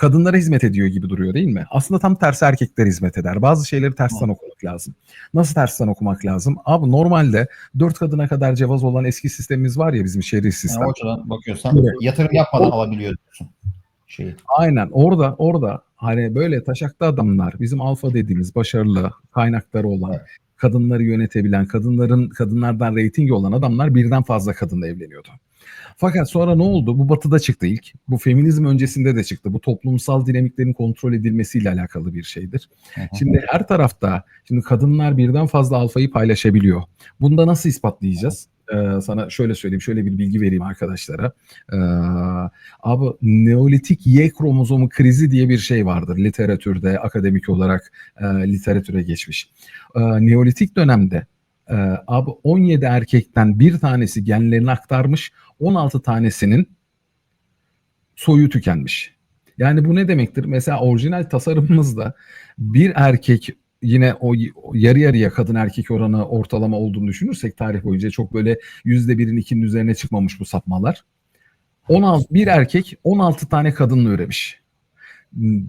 kadınlara hizmet ediyor gibi duruyor değil mi? Aslında tam tersi erkekler hizmet eder. Bazı şeyleri tersten okumak lazım. Nasıl tersten okumak lazım? Abi normalde dört kadına kadar cevaz olan eski sistemimiz var ya bizim şerif sistem. Yani o açıdan bakıyorsan Evet. yatırım yapmadan alabiliyor diyorsun şeyi. Aynen orada orada hani böyle taşaklı adamlar bizim alfa dediğimiz başarılı kaynakları olan Evet. kadınları yönetebilen kadınların kadınlardan reytingi olan adamlar birden fazla kadınla evleniyordu. Fakat sonra ne oldu? Bu batıda çıktı ilk. Bu feminizm öncesinde de çıktı. Bu toplumsal dinamiklerin kontrol edilmesiyle alakalı bir şeydir. Hı hı. Şimdi her tarafta şimdi kadınlar birden fazla alfayı paylaşabiliyor. Bunda nasıl ispatlayacağız? Ee, sana şöyle söyleyeyim, şöyle bir bilgi vereyim arkadaşlara. Ee, abi Neolitik Y kromozomu krizi diye bir şey vardır literatürde, akademik olarak e, literatüre geçmiş. Ee, Neolitik dönemde e, abi 17 erkekten bir tanesi genlerini aktarmış, 16 tanesinin soyu tükenmiş. Yani bu ne demektir? Mesela orijinal tasarımımızda bir erkek yine o yarı yarıya kadın erkek oranı ortalama olduğunu düşünürsek tarih boyunca çok böyle yüzde birin ikinin üzerine çıkmamış bu sapmalar. 16, bir erkek 16 tane kadınla üremiş.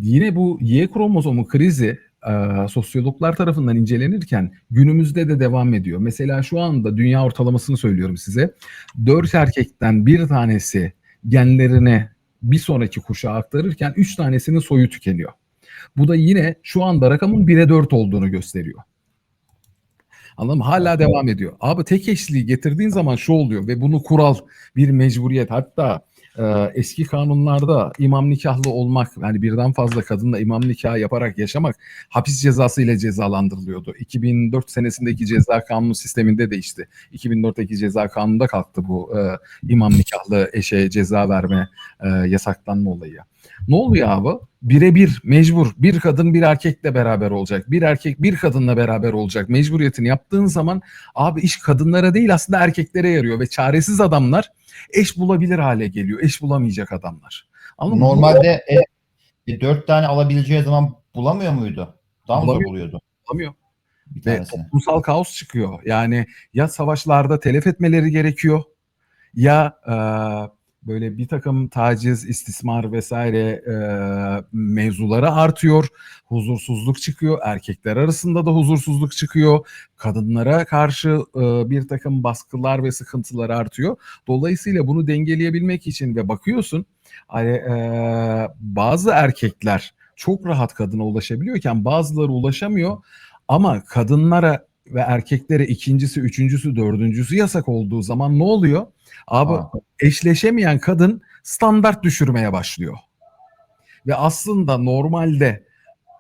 Yine bu Y kromozomu krizi e, sosyologlar tarafından incelenirken günümüzde de devam ediyor. Mesela şu anda dünya ortalamasını söylüyorum size. 4 erkekten bir tanesi genlerini bir sonraki kuşağa aktarırken 3 tanesinin soyu tükeniyor. Bu da yine şu anda rakamın 1'e 4 olduğunu gösteriyor. Anladın mı? Hala devam ediyor. Abi tek eşliği getirdiğin zaman şu oluyor ve bunu kural bir mecburiyet. Hatta e, eski kanunlarda imam nikahlı olmak yani birden fazla kadınla imam nikahı yaparak yaşamak hapis cezası ile cezalandırılıyordu. 2004 senesindeki ceza kanunu sisteminde değişti. 2004'teki ceza kanununda kalktı bu e, imam nikahlı eşe ceza verme e, yasaklanma olayı. Ne oluyor abi? Birebir mecbur bir kadın bir erkekle beraber olacak. Bir erkek bir kadınla beraber olacak. Mecburiyetini yaptığın zaman abi iş kadınlara değil aslında erkeklere yarıyor ve çaresiz adamlar eş bulabilir hale geliyor. Eş bulamayacak adamlar. Mı? Normalde e, e, dört tane alabileceği zaman bulamıyor muydu? Daha mı buluyordu Bulamıyor. bir Ve tanesini? toplumsal kaos çıkıyor. Yani ya savaşlarda telef etmeleri gerekiyor ya e, böyle bir takım taciz, istismar vesaire e, mevzuları artıyor. Huzursuzluk çıkıyor. Erkekler arasında da huzursuzluk çıkıyor. Kadınlara karşı e, bir takım baskılar ve sıkıntılar artıyor. Dolayısıyla bunu dengeleyebilmek için ve bakıyorsun e, bazı erkekler çok rahat kadına ulaşabiliyorken bazıları ulaşamıyor. Ama kadınlara ve erkeklere ikincisi, üçüncüsü, dördüncüsü yasak olduğu zaman ne oluyor? Abi Ha. eşleşemeyen kadın standart düşürmeye başlıyor. Ve aslında normalde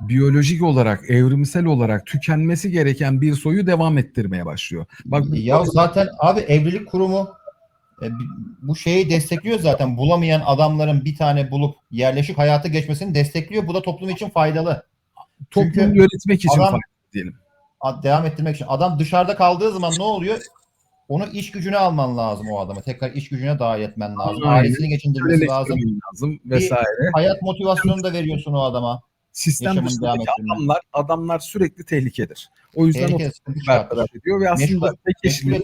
biyolojik olarak, evrimsel olarak tükenmesi gereken bir soyu devam ettirmeye başlıyor. Bak ya zaten abi evlilik kurumu e, bu şeyi destekliyor zaten. Bulamayan adamların bir tane bulup yerleşik hayata geçmesini destekliyor. Bu da toplum için faydalı. toplumu çünkü yönetmek için adam- faydalı diyelim. Devam ettirmek için. Adam dışarıda kaldığı zaman ne oluyor? Onu iş gücüne alman lazım o adamı. Tekrar iş gücüne dahil etmen lazım. Aynen. Ailesini geçindirmesi lazım. Lazım vesaire. Hayat motivasyonunu da veriyorsun o adama. Sistem dışındaki adamlar, adamlar sürekli tehlikedir. O yüzden o sıkıntı çıkartır. bertaraf ediyor ve aslında Meşgul, tek eşlilik,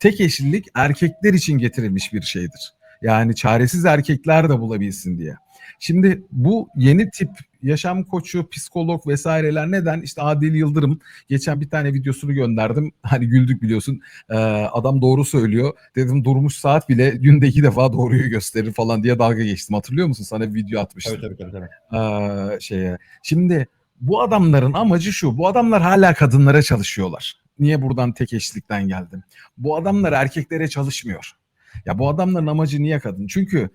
tek eşlilik erkekler için getirilmiş bir şeydir. Yani çaresiz erkekler de bulabilsin diye. Şimdi bu yeni tip yaşam koçu, psikolog vesaireler neden? İşte Adil Yıldırım geçen bir tane videosunu gönderdim. Hani güldük biliyorsun. Ee, adam doğru söylüyor. Dedim durmuş saat bile günde iki defa doğruyu gösterir falan diye dalga geçtim. Hatırlıyor musun? Sana bir video atmıştım. Tabii tabii tabii. tabii. Eee, şeye. Şimdi bu adamların amacı şu. Bu adamlar hala kadınlara çalışıyorlar. Niye buradan tek eşlikten geldim? Bu adamlar erkeklere çalışmıyor. Ya bu adamların amacı niye kadın? Çünkü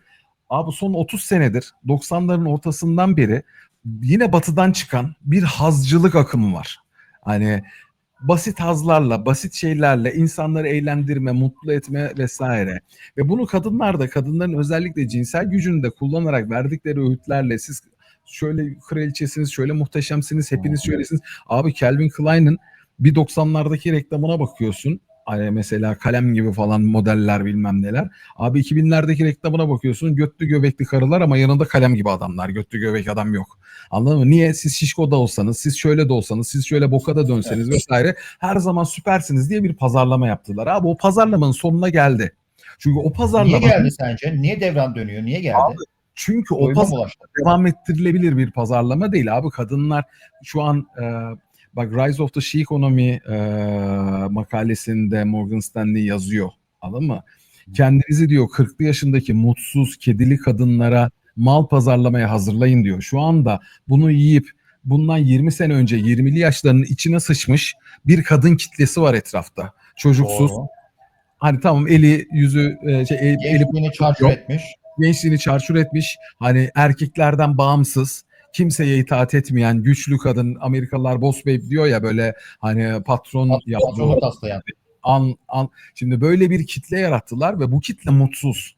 abi son 30 senedir 90'ların ortasından beri yine batıdan çıkan bir hazcılık akımı var. Hani basit hazlarla, basit şeylerle insanları eğlendirme, mutlu etme vesaire. Ve bunu kadınlar da kadınların özellikle cinsel gücünü de kullanarak verdikleri öğütlerle siz şöyle kraliçesiniz, şöyle muhteşemsiniz, hepiniz şöylesiniz. Abi Calvin Klein'in bir 90'lardaki reklamına bakıyorsun. Hani mesela kalem gibi falan modeller bilmem neler. Abi 2000'lerdeki reklamına bakıyorsun. Götlü göbekli karılar ama yanında kalem gibi adamlar. Götlü göbek adam yok. Anladın mı? Niye? Siz şişko da olsanız, siz şöyle de olsanız, siz şöyle boka da dönseniz vesaire her zaman süpersiniz diye bir pazarlama yaptılar. Abi o pazarlamanın sonuna geldi. Çünkü o pazarlama Niye geldi sence? Niye devran dönüyor? Niye geldi? Abi, Çünkü o Doyuma pazar bulaştı. devam ettirilebilir bir pazarlama değil abi. Kadınlar şu an e, bak Rise of the She Economy e, makalesinde Morgan Stanley yazıyor. Anladın mı? Kendinizi diyor 40'lı yaşındaki mutsuz kedili kadınlara mal pazarlamaya hazırlayın diyor. Şu anda bunu yiyip bundan 20 sene önce 20'li yaşlarının içine sıçmış bir kadın kitlesi var etrafta. Çocuksuz. Doğru. Hani tamam eli yüzü e, şey, el- eli çarçur etmiş. gençliğini çarçur etmiş. Hani erkeklerden bağımsız, kimseye itaat etmeyen güçlü kadın. Amerikalılar boss babe diyor ya böyle hani patron yapıyor. Patronu taslayan. An, an. Şimdi böyle bir kitle yarattılar ve bu kitle mutsuz.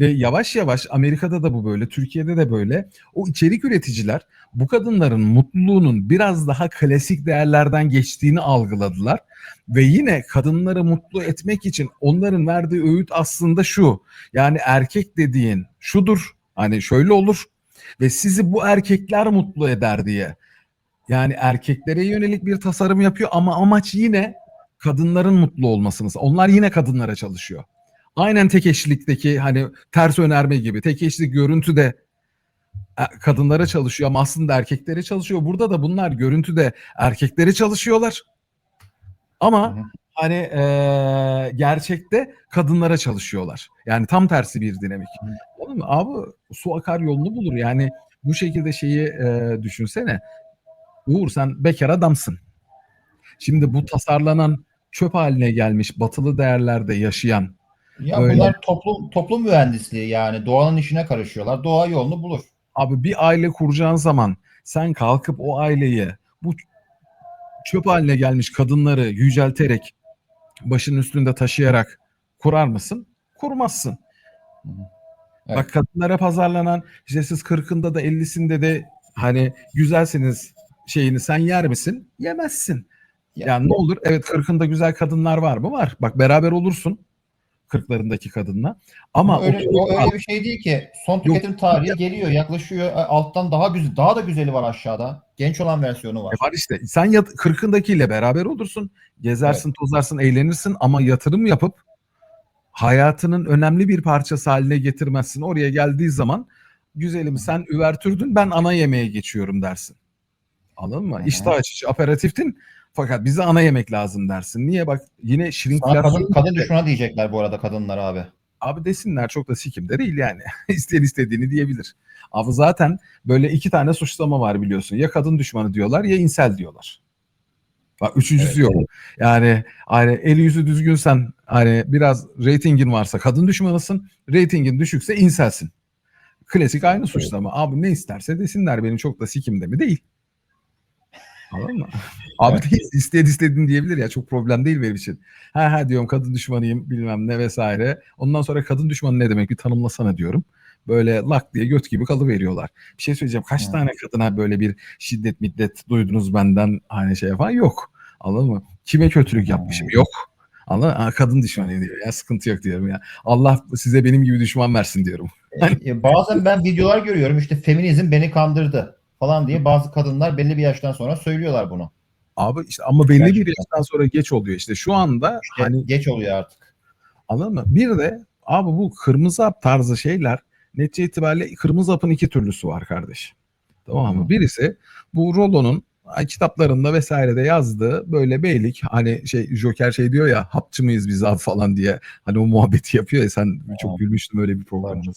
Ve yavaş yavaş Amerika'da da bu böyle, Türkiye'de de böyle. O içerik üreticiler bu kadınların mutluluğunun biraz daha klasik değerlerden geçtiğini algıladılar. Ve yine kadınları mutlu etmek için onların verdiği öğüt aslında şu. Yani erkek dediğin şudur. Hani şöyle olur ve sizi bu erkekler mutlu eder diye. Yani erkeklere yönelik bir tasarım yapıyor ama amaç yine kadınların mutlu olmasını. Onlar yine kadınlara çalışıyor. Aynen tek eşlikteki hani ters önerme gibi. Tek eşlik görüntüde e, kadınlara çalışıyor ama aslında erkeklere çalışıyor. Burada da bunlar görüntüde erkeklere çalışıyorlar. Ama. Hani e, gerçekte kadınlara çalışıyorlar. Yani tam tersi bir dinamik. Anladın mı? Abi su akar yolunu bulur. Yani bu şekilde şeyi e, düşünsene. Uğur sen bekar adamsın. Şimdi bu tasarlanan çöp haline gelmiş batılı değerlerde yaşayan Ya Öyle. bunlar toplum toplum mühendisliği yani doğanın işine karışıyorlar. Doğa yolunu bulur. abi bir aile kuracağın zaman sen kalkıp o aileyi bu çöp haline gelmiş kadınları yücelterek başının üstünde taşıyarak kurar mısın? Kurmazsın. Evet. Bak kadınlara pazarlanan işte siz 40'ında da 50'sinde de hani güzelsiniz şeyini sen yer misin? Yemezsin. Ya- Yani ne olur? Evet 40'ında güzel kadınlar var mı? Var. Bak beraber olursun 40'larındaki kadınla. Ama öyle, oturup- o öyle bir şey değil ki. Son tüketim tarihi geliyor, yaklaşıyor. E, Alttan daha güzel, daha da güzeli var aşağıda. Genç olan versiyonu var. E var işte. Sen yat 40'ındakiyle beraber olursun. Gezersin, tozarsın, eğlenirsin ama yatırım yapıp hayatının önemli bir parçası haline getirmezsin. Oraya geldiği zaman güzelim sen üvertürdün ben ana yemeğe geçiyorum dersin. Anladın mı? Hı. İştah açıcı aperatiftin fakat bize ana yemek lazım dersin. Niye bak yine Sana şirinkülasyon kadın, kadın düşmanı diyecekler bu arada kadınlar abi. Abi desinler çok da sikim de değil yani. İsteyen istediğini diyebilir. Abi zaten böyle iki tane suçlama var biliyorsun. Ya kadın düşmanı diyorlar ya insel diyorlar. Bak üçüncüsü yok. Yani hani eli yüzü düzgünsen hani biraz reytingin varsa kadın düşmanısın. Reytingin düşükse inselsin. Klasik aynı suçlama. Abi ne isterse desinler benim çok da sikimde mi değil. Anladın mı? Abi Evet. değil, isteyen istediğin diyebilir ya çok problem değil benim için. Ha ha diyorum kadın düşmanıyım bilmem ne vesaire. Ondan sonra kadın düşmanı ne demek bir tanımlasana diyorum. Böyle lak diye göt gibi kalıveriyorlar. Bir şey söyleyeceğim. Kaç Hı. tane kadına böyle bir şiddet middet duydunuz benden hani şey yapan? Yok. Anladın mı? Kime kötülük yapmışım? Yok. Anladın kadın düşmanı diyor. Ya sıkıntı yok diyorum ya. Allah size benim gibi düşman versin diyorum. E, bazen ben videolar görüyorum işte feminizm beni kandırdı falan diye bazı kadınlar belli bir yaştan sonra söylüyorlar bunu. Abi işte ama belli bir Gerçekten. yaştan sonra geç oluyor işte. Şu anda İşte hani geç oluyor artık. Anladın mı? Bir de abi bu kırmızı hap tarzı şeyler netice itibariyle kırmızı hapın iki türlüsü var kardeş. Tamam mı? Birisi bu Rollo'nun ay, kitaplarında vesairede yazdığı böyle beylik hani şey Joker şey diyor ya hapçı mıyız biz abi falan diye hani o muhabbeti yapıyor ya sen çok gülmüştün öyle bir programda.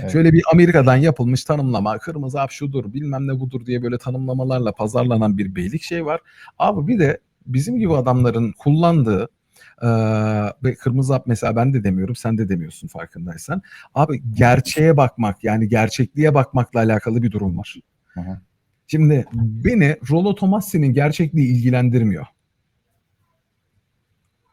Evet. Şöyle bir Amerika'dan yapılmış tanımlama kırmızı hap şudur bilmem ne budur diye böyle tanımlamalarla pazarlanan bir beylik şey var. Abi bir de bizim gibi adamların kullandığı ee, ve kırmızı hap mesela ben de demiyorum sen de demiyorsun farkındaysan. Abi gerçeğe bakmak yani gerçekliğe bakmakla alakalı bir durum var. Hı hı. Şimdi beni Rollo Tomassi'nin gerçekliği ilgilendirmiyor.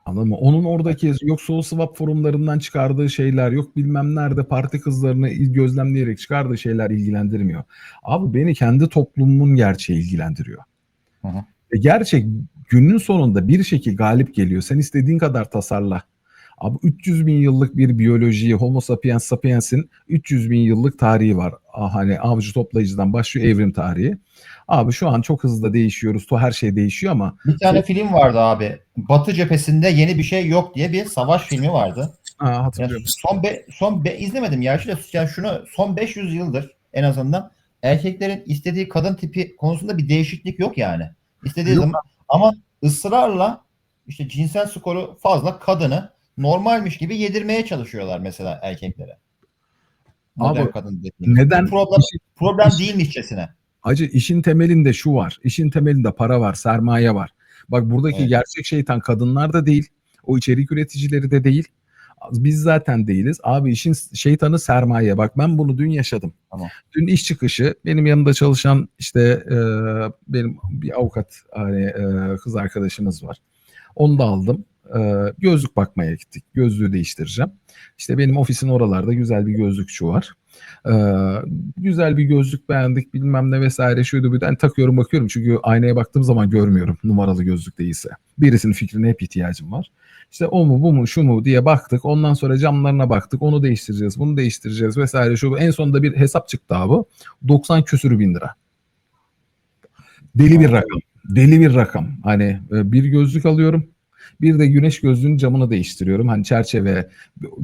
Anladın mı? Onun oradaki yok Soul Swap forumlarından çıkardığı şeyler, yok bilmem nerede parti kızlarını gözlemleyerek çıkardığı şeyler ilgilendirmiyor. Abi beni kendi toplumumun gerçeği ilgilendiriyor. Hı hı. Ve gerçek günün sonunda bir şekil galip geliyor. Sen istediğin kadar tasarla. Abi 300 bin yıllık bir biyolojiyi Homo sapiens sapiens'in 300 bin yıllık tarihi var. Ah, Hani avcı toplayıcıdan başlıyor evrim tarihi. Abi şu an çok hızlı değişiyoruz. To her şey değişiyor ama Bir tane film vardı abi. Batı cephesinde yeni bir şey yok diye bir savaş filmi vardı. Ha, Yani hatırlıyorum. son be, son be, izlemedim ya. Şöyle, yani şunu son 500 yıldır en azından erkeklerin istediği kadın tipi konusunda bir değişiklik yok yani. İstediği Yok. zaman ama ısrarla işte cinsel skoru fazla kadını normalmiş gibi yedirmeye çalışıyorlar mesela erkeklere. Modern Abi, kadın. Neden? Problem, İşin- problem işin- değilmişçesine. Acı işin temelinde şu var. İşin temelinde para var, sermaye var. Bak buradaki Evet. gerçek şeytan kadınlar da değil. O içerik üreticileri de değil. Biz zaten değiliz. Abi işin şeytanı sermaye. Bak ben bunu dün yaşadım. Tamam. Dün iş çıkışı benim yanında çalışan işte e, benim bir avukat hani e, kız arkadaşımız var. Onu da aldım. E, gözlük bakmaya gittik. Gözlüğü değiştireceğim. İşte benim ofisin oralarda güzel bir gözlükçü var. E, güzel bir gözlük beğendik bilmem ne vesaire şuydu bir takıyorum bakıyorum çünkü aynaya baktığım zaman görmüyorum numaralı gözlük değilse. Birisinin fikrine hep ihtiyacım var. İşte o mu bu mu şu mu diye baktık. Ondan sonra camlarına baktık. Onu değiştireceğiz, bunu değiştireceğiz vesaire şu. En sonunda bir hesap çıktı abi. 90 küsür bin lira. Deli bir rakam. Deli bir rakam. Hani e, bir gözlük alıyorum. Bir de güneş gözlüğünün camını değiştiriyorum. Hani çerçeve,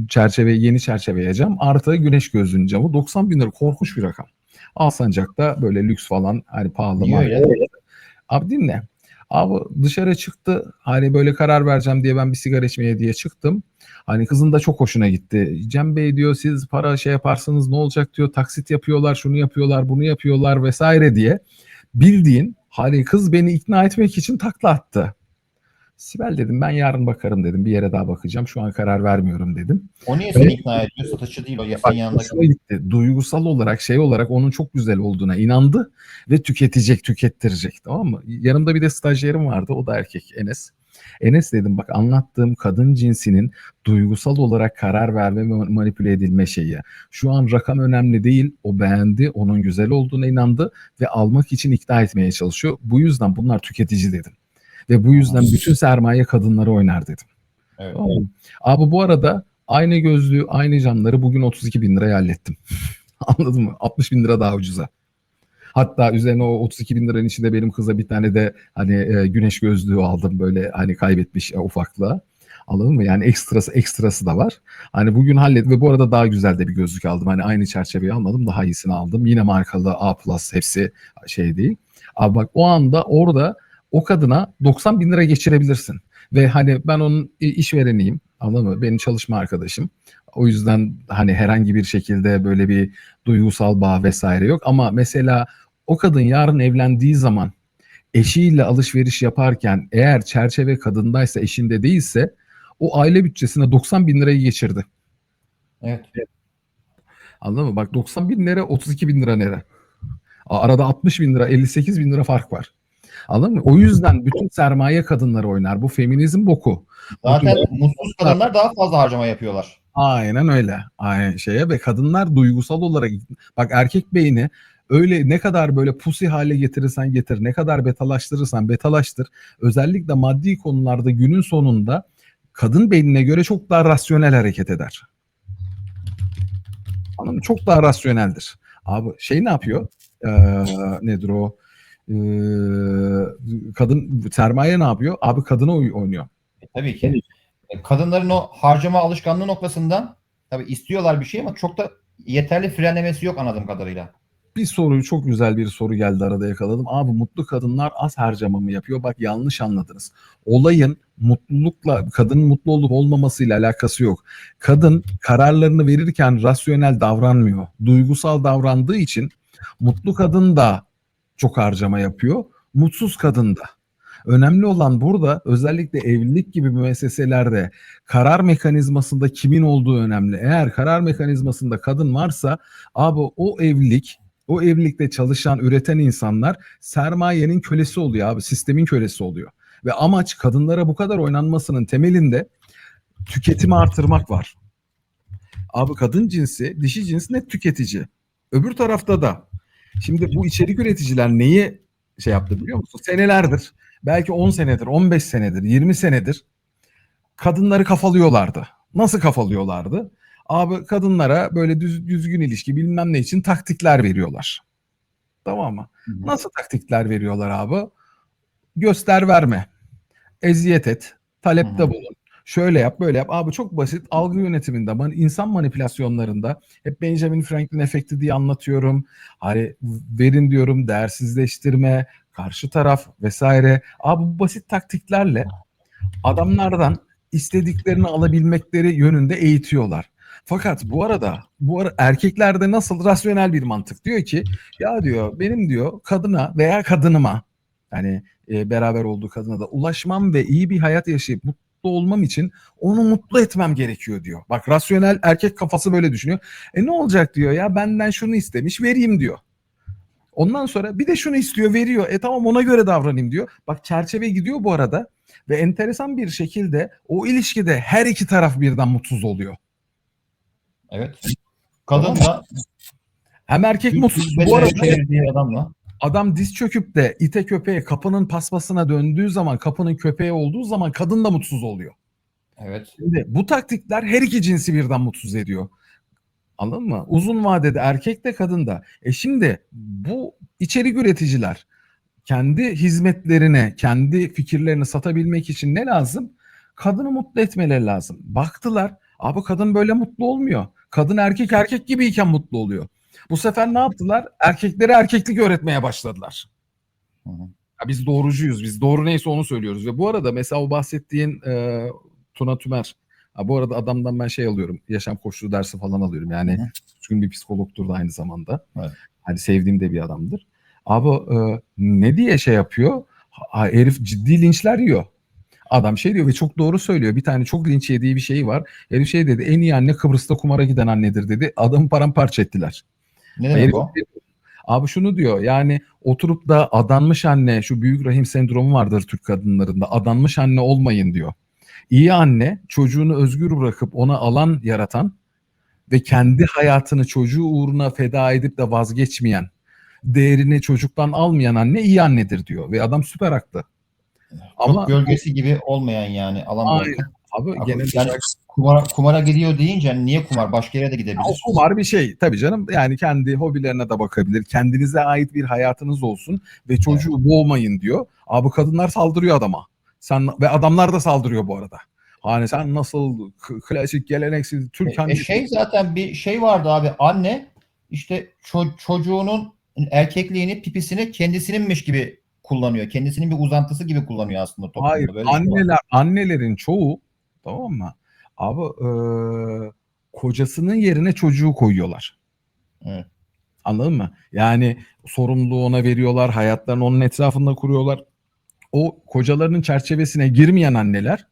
çerçeve yeni çerçeveye cam artı güneş gözlüğünün camı 90 bin lira korkunç bir rakam. Alsancak'ta böyle lüks falan hani pahalı. Öyle? Abi dinle. Abi dışarı çıktı. Hani böyle karar vereceğim diye ben bir sigara içmeye diye çıktım. Hani kızın da çok hoşuna gitti. Cem Bey diyor siz para şey yaparsanız ne olacak diyor. Taksit yapıyorlar, şunu yapıyorlar, bunu yapıyorlar vesaire diye. Bildiğin hani kız beni ikna etmek için takla attı. Sibel dedim ben yarın bakarım dedim. Bir yere daha bakacağım. Şu an karar vermiyorum dedim. O niye seni ikna ediyor? Satıcı değil o. Ya Bak, yanında. gitti. Duygusal olarak şey olarak onun çok güzel olduğuna inandı ve tüketecek, tükettirecek tamam mı? Yanımda bir de stajyerim vardı. O da erkek Enes. Enes dedim bak anlattığım kadın cinsinin duygusal olarak karar verme ve manipüle edilme şeyi. Şu an rakam önemli değil. O beğendi, onun güzel olduğuna inandı ve almak için ikna etmeye çalışıyor. Bu yüzden bunlar tüketici dedim. Ve bu yüzden bütün sermaye kadınlara oynar dedim. Evet. Tamam? Abi bu arada aynı gözlüğü, aynı camları bugün 32 bin liraya hallettim. Anladın mı? 60 bin lira daha ucuza. Hatta üzerine o 32 bin liranın içinde benim kıza bir tane de hani e, güneş gözlüğü aldım böyle hani kaybetmiş e, ufaklığa. Anladın mı? Yani ekstrası ekstrası da var. Hani bugün hallet ve bu arada daha güzel de bir gözlük aldım. Hani aynı çerçeveyi almadım daha iyisini aldım. Yine markalı A hepsi şey değil. Abi bak o anda orada o kadına 90 bin lira geçirebilirsin. Ve hani ben onun işvereniyim. Anladın mı? Benim çalışma arkadaşım. O yüzden hani herhangi bir şekilde böyle bir duygusal bağ vesaire yok. Ama mesela o kadın yarın evlendiği zaman eşiyle alışveriş yaparken eğer çerçeve kadındaysa eşinde değilse o aile bütçesine 90 bin lirayı geçirdi. Evet. Anladın mı? Bak 90 bin lira 32 bin lira nere? Arada 60 bin lira 58 bin lira fark var. Anladın mı? O yüzden bütün sermaye kadınları oynar. Bu feminizm boku. Zaten Bütün- mutsuz kadınlar daha fazla harcama yapıyorlar. Aynen öyle. Aynen şeye ve kadınlar duygusal olarak bak erkek beyni öyle ne kadar böyle pusi hale getirirsen getir, ne kadar betalaştırırsan betalaştır. Özellikle maddi konularda günün sonunda kadın beynine göre çok daha rasyonel hareket eder. Anladın mı? Çok daha rasyoneldir. Abi şey ne yapıyor? Ee, nedir o? Ee, kadın sermaye ne yapıyor? Abi kadına oy- oynuyor. E, tabii ki. E, Kadınların o harcama alışkanlığı noktasından tabii istiyorlar bir şey ama çok da yeterli frenlemesi yok anladığım kadarıyla. bir soruyu çok güzel bir soru geldi arada yakaladım. Abi mutlu kadınlar az harcama mı yapıyor? Bak yanlış anladınız. Olayın mutlulukla kadının mutlu olup olmamasıyla alakası yok. Kadın kararlarını verirken rasyonel davranmıyor. Duygusal davrandığı için mutlu kadın da çok harcama yapıyor. Mutsuz kadın da. Önemli olan burada özellikle evlilik gibi müesseselerde karar mekanizmasında kimin olduğu önemli. Eğer karar mekanizmasında kadın varsa abi o evlilik o evlilikte çalışan, üreten insanlar sermayenin kölesi oluyor abi. Sistemin kölesi oluyor. Ve amaç kadınlara bu kadar oynanmasının temelinde tüketimi artırmak var. Abi kadın cinsi, dişi cins net tüketici. Öbür tarafta da şimdi bu içerik üreticiler neyi şey yaptı biliyor musun? Senelerdir, belki 10 senedir, 15 senedir, 20 senedir kadınları kafalıyorlardı. Nasıl kafalıyorlardı? Abi kadınlara böyle düz, düzgün ilişki bilmem ne için taktikler veriyorlar. Tamam mı? Nasıl taktikler veriyorlar abi? Göster verme. Eziyet et. Talepte Hı hı. bulun. Şöyle yap, böyle yap. Abi çok basit. Algı yönetiminde, insan manipülasyonlarında hep Benjamin Franklin efekti diye anlatıyorum. Hani verin diyorum, değersizleştirme, karşı taraf vesaire. Abi bu basit taktiklerle adamlardan istediklerini alabilmekleri yönünde eğitiyorlar. Fakat bu arada bu ara erkeklerde nasıl rasyonel bir mantık diyor ki ya diyor benim diyor kadına veya kadınıma yani e, beraber olduğu kadına da ulaşmam ve iyi bir hayat yaşayıp mutlu olmam için onu mutlu etmem gerekiyor diyor. Bak rasyonel erkek kafası böyle düşünüyor. E ne olacak diyor ya benden şunu istemiş vereyim diyor. Ondan sonra bir de şunu istiyor veriyor. E tamam ona göre davranayım diyor. Bak çerçeve gidiyor bu arada ve enteresan bir şekilde o ilişkide her iki taraf birden mutsuz oluyor. Evet. Kadın da Hem erkek mutsuz. Bu arada adamla. Adam diz çöküp de ite köpeğe kapının paspasına döndüğü zaman kapının köpeği olduğu zaman kadın da mutsuz oluyor. Evet. Şimdi bu taktikler her iki cinsi birden mutsuz ediyor. Anladın mı? Uzun vadede erkek de kadın da. E şimdi bu içerik üreticiler kendi hizmetlerine, kendi fikirlerini satabilmek için ne lazım? Kadını mutlu etmeleri lazım. Baktılar, abi kadın böyle mutlu olmuyor. Kadın erkek erkek gibiyken mutlu oluyor. Bu sefer ne yaptılar? Erkeklere erkeklik öğretmeye başladılar. Hı hı. Ya biz doğrucuyuz. Biz doğru neyse onu söylüyoruz. Ve bu arada mesela o bahsettiğin e, Tuna Tümer. Ha, bu arada adamdan ben şey alıyorum. Yaşam koçluğu dersi falan alıyorum. Yani Hı düzgün bir psikologtur da aynı zamanda. Evet. Hani sevdiğim de bir adamdır. Abi e, ne diye şey yapıyor? Ha, herif ciddi linçler yiyor. Adam şey diyor ve çok doğru söylüyor. Bir tane çok linç yediği bir şey var. Herif şey dedi en iyi anne Kıbrıs'ta kumara giden annedir dedi. Adamı paramparça ettiler. Ne demek o? Abi şunu diyor yani oturup da adanmış anne şu büyük rahim sendromu vardır Türk kadınlarında adanmış anne olmayın diyor. İyi anne çocuğunu özgür bırakıp ona alan yaratan ve kendi hayatını çocuğu uğruna feda edip de vazgeçmeyen değerini çocuktan almayan anne iyi annedir diyor ve adam süper haklı. Ama gölgesi gibi olmayan yani alan Aynen. bırakan. Abi Abi, genel yani kumara, kumara gidiyor deyince hani niye kumar? Başka yere de gidebilir. o kumar bir şey tabii canım yani kendi hobilerine de bakabilir. Kendinize ait bir hayatınız olsun ve çocuğu boğmayın diyor. Abi kadınlar saldırıyor adama. Sen ve adamlar da saldırıyor bu arada. Hani sen nasıl klasik geleneksiz Türk E, annesi şey zaten bir şey vardı abi. Anne işte ço- çocuğunun erkekliğini, pipisini kendisininmiş gibi kullanıyor. Kendisinin bir uzantısı gibi kullanıyor aslında toplumda. Hayır, Böyle şey anneler annelerin çoğu tamam mı? Abi e, kocasının yerine çocuğu koyuyorlar. Evet. Anladın mı? Yani sorumluluğu ona veriyorlar, hayatlarını onun etrafında kuruyorlar. O kocalarının çerçevesine girmeyen anneler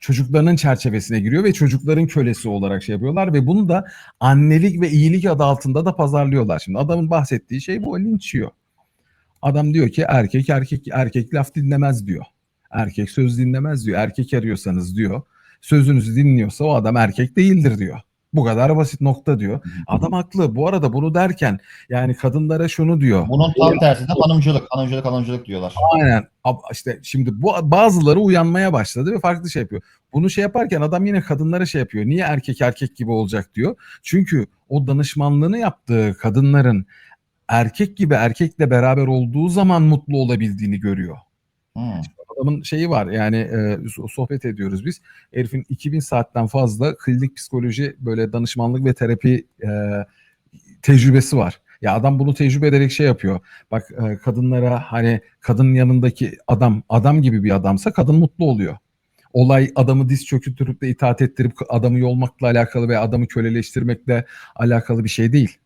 çocuklarının çerçevesine giriyor ve çocukların kölesi olarak şey yapıyorlar ve bunu da annelik ve iyilik adı altında da pazarlıyorlar. Şimdi adamın bahsettiği şey bu linç yiyor. Adam diyor ki erkek erkek erkek laf dinlemez diyor. Erkek söz dinlemez diyor. Erkek arıyorsanız diyor. Sözünüzü dinliyorsa o adam erkek değildir diyor. Bu kadar basit nokta diyor. Adam haklı. Bu arada bunu derken yani kadınlara şunu diyor. Bunun tam tersi de hanımcılık. Hanımcılık, hanımcılık diyorlar. Aynen. İşte şimdi bu bazıları uyanmaya başladı ve farklı şey yapıyor. Bunu şey yaparken adam yine kadınlara şey yapıyor. Niye erkek erkek gibi olacak diyor. Çünkü o danışmanlığını yaptığı kadınların erkek gibi erkekle beraber olduğu zaman mutlu olabildiğini görüyor. Hmm. Adamın şeyi var yani e, so- sohbet ediyoruz biz. Herifin 2000 saatten fazla klinik psikoloji böyle danışmanlık ve terapi e, tecrübesi var. Ya adam bunu tecrübe ederek şey yapıyor. Bak e, kadınlara hani kadının yanındaki adam adam gibi bir adamsa kadın mutlu oluyor. Olay adamı diz çökütürüp de itaat ettirip adamı yolmakla alakalı veya adamı köleleştirmekle alakalı bir şey değil.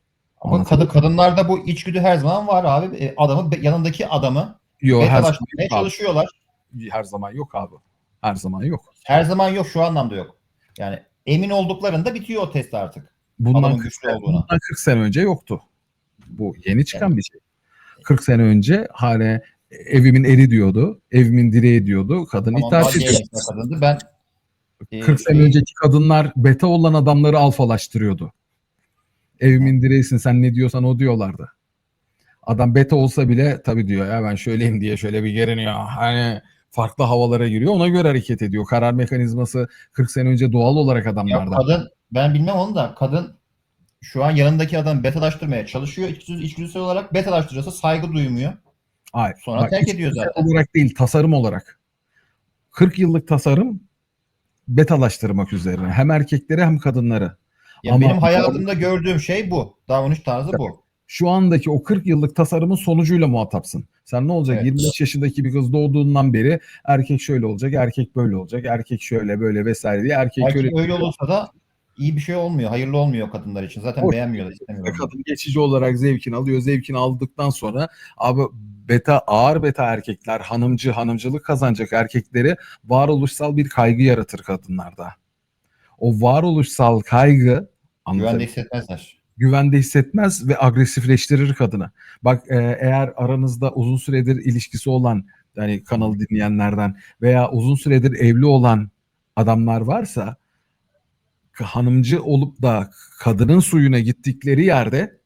Ama kadın, kadınlarda bu içgüdü her zaman var abi. E, Adamı yanındaki adamı Yok her zaman, çalışıyorlar. Her zaman yok abi. Her zaman yok. Her zaman yok şu anlamda yok. Yani emin olduklarında bitiyor o test artık. Bundan Adamın 40, güçlü sene, bundan 40 sene önce yoktu. Bu yeni çıkan bir şey. 40 sene önce hani evimin eri diyordu, evimin direği diyordu, kadın Tamam, itaat ediyordu. kadındı. Ben e, 40 sene şey- önceki kadınlar beta olan adamları alfalaştırıyordu. Evimin direğisin sen ne diyorsan o diyorlardı. Adam beta olsa bile tabii diyor ya ben şöyleyim diye şöyle bir geriniyor. Hani farklı havalara giriyor ona göre hareket ediyor. Karar mekanizması 40 sene önce doğal olarak Ya adamlarda. kadın ben bilmem onu da kadın şu an yanındaki adam betalaştırmaya çalışıyor. İçgüdüsel, içgüdüsel olarak betalaştırıyorsa saygı duymuyor. Hayır. Sonra Bak, terk ediyor zaten. olarak değil tasarım olarak. 40 yıllık tasarım betalaştırmak üzerine. Hem erkekleri hem kadınları. Ya Ama- benim hayatımda gördüğüm şey bu. Davranış tarzı bu. Şu andaki o 40 yıllık tasarımın sonucuyla muhatapsın. Sen ne olacak? Evet. 25 yaşındaki bir kız doğduğundan beri erkek şöyle olacak, erkek böyle olacak, erkek şöyle böyle vesaire diye erkek Belki öyle öyle olursa da iyi bir şey olmuyor. Hayırlı olmuyor kadınlar için. Zaten Hoş. beğenmiyorlar, istemiyorlar. kadın geçici olarak zevkini alıyor. Zevkini aldıktan sonra abi beta ağır beta erkekler hanımcı hanımcılık kazanacak erkekleri varoluşsal bir kaygı yaratır kadınlarda. O varoluşsal kaygı Güvende hissetmezler. Güvende hissetmez ve agresifleştirir kadını. Bak e, eğer aranızda uzun süredir ilişkisi olan yani kanalı dinleyenlerden veya uzun süredir evli olan adamlar varsa hanımcı olup da kadının suyuna gittikleri yerde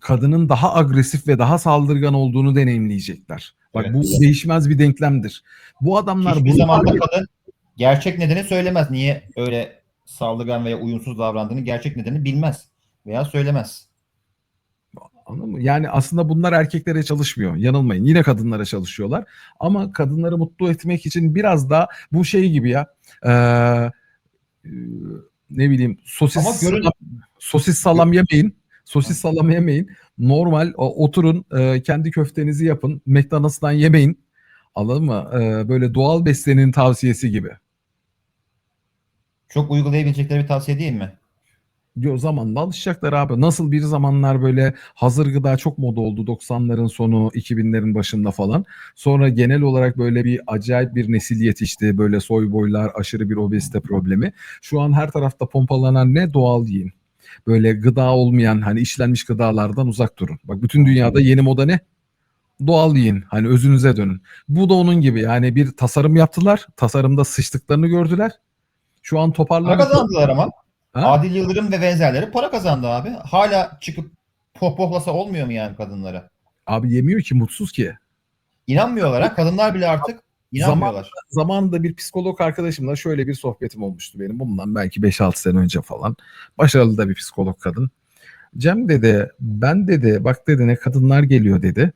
kadının daha agresif ve daha saldırgan olduğunu deneyimleyecekler. Bak Evet. bu değişmez bir denklemdir. Bu adamlar Hiçbir zaman da kadın gerçek nedeni söylemez. Niye öyle saldırgan veya uyumsuz davrandığını gerçek nedeni bilmez veya söylemez. Anladın mı? Yani aslında bunlar erkeklere çalışmıyor. Yanılmayın. Yine kadınlara çalışıyorlar. Ama kadınları mutlu etmek için biraz da bu şey gibi ya. eee, ne bileyim sosis salam, sosis salam yemeyin. Sosis salam yemeyin. Normal oturun kendi köftenizi yapın. McDonald's'tan yemeyin. Anladın mı? Böyle doğal beslenin tavsiyesi gibi. Çok uygulayabilecekleri bir tavsiye değil mi? Yo zamanla alışacaklar abi. Nasıl bir zamanlar böyle hazır gıda çok moda oldu 90'ların sonu 2000'lerin başında falan. Sonra genel olarak böyle bir acayip bir nesil yetişti. Böyle soy boylar, aşırı bir obezite problemi. Şu an her tarafta pompalanan ne? Doğal yiyin. Böyle gıda olmayan hani işlenmiş gıdalardan uzak durun. Bak bütün dünyada yeni moda ne? Doğal yiyin. Hani özünüze dönün. Bu da onun gibi yani bir tasarım yaptılar. Tasarımda sıçtıklarını gördüler. Şu an toparlanıp kazandılar ama. Ha? Adil Yıldırım ve benzerleri para kazandı abi. Hala çıkıp pohpohlasa olmuyor mu yani kadınlara? abi yemiyor ki mutsuz ki. İnanmıyorlar ha. Kadınlar bile artık inanmıyorlar. zamanında bir psikolog arkadaşımla şöyle bir sohbetim olmuştu benim. Bundan belki 5-6 sene önce falan. Başarılı da bir psikolog kadın. Cem dedi ben dedi bak dedi ne kadınlar geliyor dedi.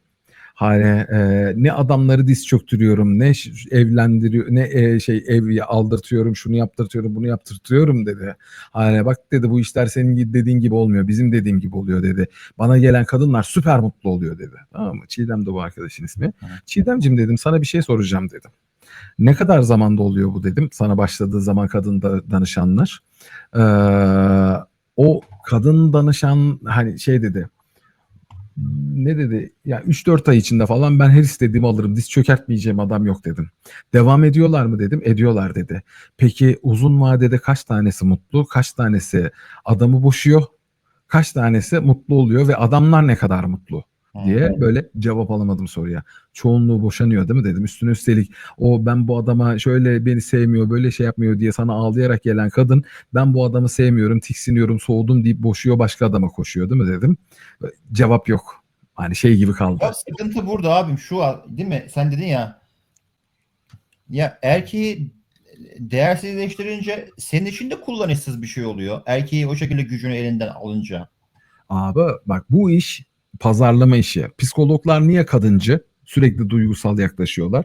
Hani e, ne adamları diz çöktürüyorum ne evlendiriyor ne e, şey ev aldırtıyorum şunu yaptırtıyorum bunu yaptırtıyorum dedi. Hani bak dedi bu işler senin dediğin gibi olmuyor bizim dediğim gibi oluyor dedi. Bana gelen kadınlar süper mutlu oluyor dedi. Tamam mı? Çiğdem de bu arkadaşın ismi. Çiğdemcim dedim sana bir şey soracağım dedim. Ne kadar zamanda oluyor bu dedim. Sana başladığı zaman kadın da, danışanlar. Ee, o kadın danışan hani şey dedi. Ne dedi? Ya 3-4 ay içinde falan ben her istediğimi alırım. Diz çökertmeyeceğim adam yok dedim. Devam ediyorlar mı dedim. Ediyorlar dedi. Peki uzun vadede kaç tanesi mutlu? Kaç tanesi adamı boşuyor? Kaç tanesi mutlu oluyor ve adamlar ne kadar mutlu? Diye böyle cevap alamadım soruya. Çoğunluğu boşanıyor değil mi dedim. Üstüne üstelik o ben bu adama şöyle beni sevmiyor böyle şey yapmıyor diye sana ağlayarak gelen kadın ben bu adamı sevmiyorum tiksiniyorum soğudum deyip boşuyor başka adama koşuyor değil mi dedim. Cevap yok. Hani şey gibi kaldı. Ya sıkıntı burada abim şu değil mi? Sen dedin ya ya erkeği değersizleştirince senin için de kullanışsız bir şey oluyor. Erkeği o şekilde gücünü elinden alınca. Abi bak bu iş pazarlama işi. Psikologlar niye kadıncı? Sürekli duygusal yaklaşıyorlar.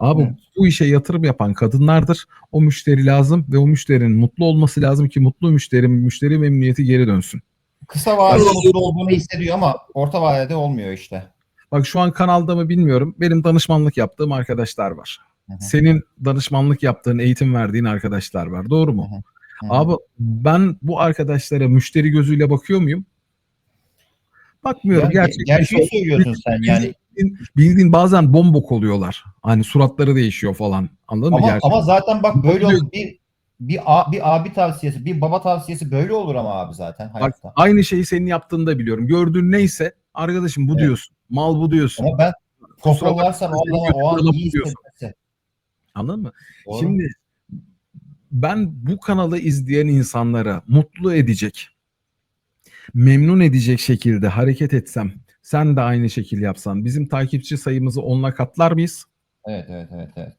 Abi Evet. bu işe yatırım yapan kadınlardır. O müşteri lazım ve o müşterinin mutlu olması lazım ki mutlu müşteri müşteri memnuniyeti geri dönsün. Kısa vadede mutlu olduğunu hissediyor ama orta vadede olmuyor işte. Bak şu an kanalda mı bilmiyorum. Benim danışmanlık yaptığım arkadaşlar var. Hı hı. Senin danışmanlık yaptığın, eğitim verdiğin arkadaşlar var. Doğru mu? Hı hı. Abi ben bu arkadaşlara müşteri gözüyle bakıyor muyum? Bakmıyorum. Yani Gerçekten gerçeği söylüyorsun sen yani. bildiğin, bildiğin bazen bombok oluyorlar. Hani suratları değişiyor falan. Anladın mı? Ama, Gerçekten. ama zaten bak böyle olur. Bir, bir, a, bir abi tavsiyesi, bir baba tavsiyesi böyle olur ama abi zaten Bak hayatta. aynı şeyi senin yaptığını da biliyorum. Gördüğün neyse arkadaşım bu Evet. diyorsun. Mal bu diyorsun. Ama ben pohpollarsan o o an iyi diyorsun. hissetmesi. Anladın mı? Doğru. Şimdi ben bu kanalı izleyen insanlara mutlu edecek, memnun edecek şekilde hareket etsem, sen de aynı şekil yapsan, bizim takipçi sayımızı onla katlar mıyız? Evet evet evet. evet.